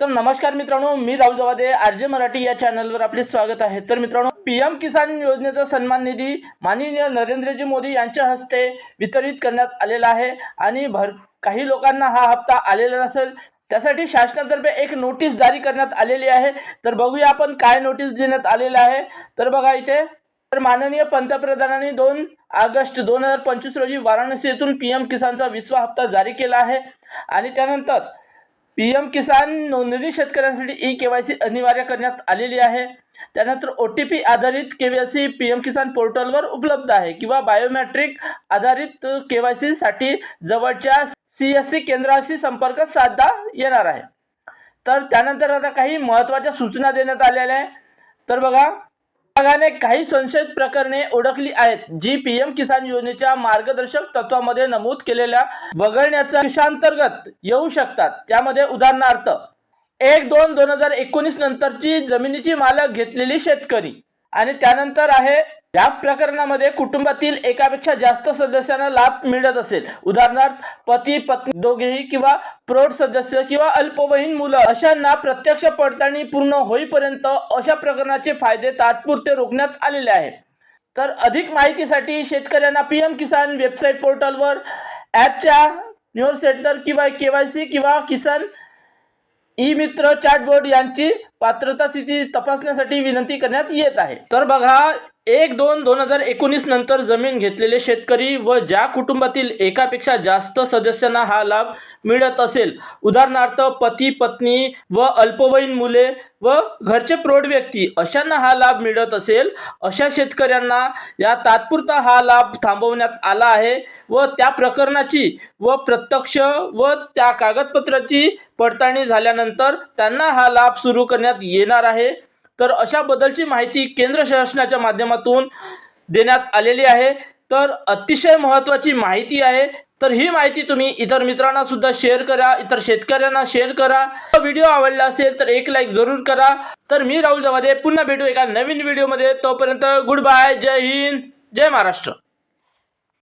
तर नमस्कार मित्रांनो मी राहुल जवादे आर जे मराठी या चॅनलवर आपले स्वागत आहे. तर मित्रांनो पी एम किसान योजनेचा सन्मान निधी माननीय नरेंद्रजी मोदी यांच्या हस्ते वितरित करण्यात आलेला आहे आणि भर काही लोकांना हा हप्ता आलेला नसेल त्यासाठी शासनातर्फे एक नोटीस जारी करण्यात आलेली आहे. तर बघूया आपण काय नोटीस देण्यात आलेलं आहे. तर बघा इथे तर माननीय पंतप्रधानांनी दोन ऑगस्ट दोन हजार पंचवीस रोजी वाराणसी येथून पी एम किसानचा विसवा हप्ता जारी केला आहे. आणि त्यानंतर पी एम किसान नोंदणी शेतकऱ्यांसाठी ई के वाय सी अनिवार्य करण्यात आलेली आहे. त्यानंतर ओ टी पी आधारित K Y C P M Kisan पोर्टलवर उपलब्ध आहे किंवा बायोमॅट्रिक आधारित के वाय सीसाठी जवळच्या सी एस सी केंद्राशी संपर्क साधता येणार आहे. तर त्यानंतर आता काही महत्त्वाच्या सूचना देण्यात आलेल्या आहे तर बघा विभागाने काही संशयित प्रकरणे ओळखली आहेत जी पी एम किसान योजनेच्या मार्गदर्शक तत्वामध्ये नमूद केलेल्या वगळण्याच्या विषांतर्गत येऊ शकतात. त्यामध्ये उदाहरणार्थ एक दोन दोन हजार एकोणीस नंतरची जमिनीची मालक घेतलेली शेतकरी आणि त्यानंतर आहे या प्रकरणामध्ये कुटुंबातील एकापेक्षा जास्त सदस्यांना लाभ मिळत असेल. उदाहरणार्थ पती पत्नी दोघेही किंवा प्रौढ सदस्य किंवा अल्पवयीन मुलं अशांना प्रत्यक्ष पडताळणी पूर्ण होईपर्यंत अशा प्रकरणाचे फायदे तात्पुरते रोखण्यात आलेले आहे तर अधिक माहितीसाठी शेतकऱ्यांना पी एम किसान वेबसाईट पोर्टलवर ॲपच्या न्यूज सेंटर किंवा के वाय सी किंवा किसान ई मित्र चॅटबोर्ड यांची पात्रता स्थिती तपासण्यासाठी विनंती करण्यात येत आहे. तर बघा एक दोन दोन हजार एकोणीस नंतर जमीन घेतलेले शेतकरी व ज्या कुटुंबातील एकापेक्षा जास्त सदस्यांना हा लाभ मिळत असेल उदाहरणार्थ पती पत्नी व अल्पवयीन मुले व घरचे प्रौढ व्यक्ती अशांना हा लाभ मिळत असेल. अशा शेतकऱ्यांना या तात्पुरता हा लाभ थांबवण्यात आला आहे व त्या प्रकरणाची व प्रत्यक्ष व त्या कागदपत्राची पडताळणी झाल्यानंतर त्यांना हा लाभ सुरू करण्यात येणार आहे. तर अशा बदलची माहिती केंद्र शासनाच्या माध्यमातून देण्यात आलेली आहे. तर अतिशय महत्त्वाची माहिती आहे. तर ही माहिती तुम्ही इतर मित्रांना सुद्धा शेअर करा इतर शेतकऱ्यांना शेअर करा. व्हिडिओ आवडला असेल तर एक लाईक जरूर करा. तर मी राहुल जवादे पुन्हा भेटू एका नवीन व्हिडिओमध्ये तोपर्यंत गुड बाय जय हिंद जय महाराष्ट्र.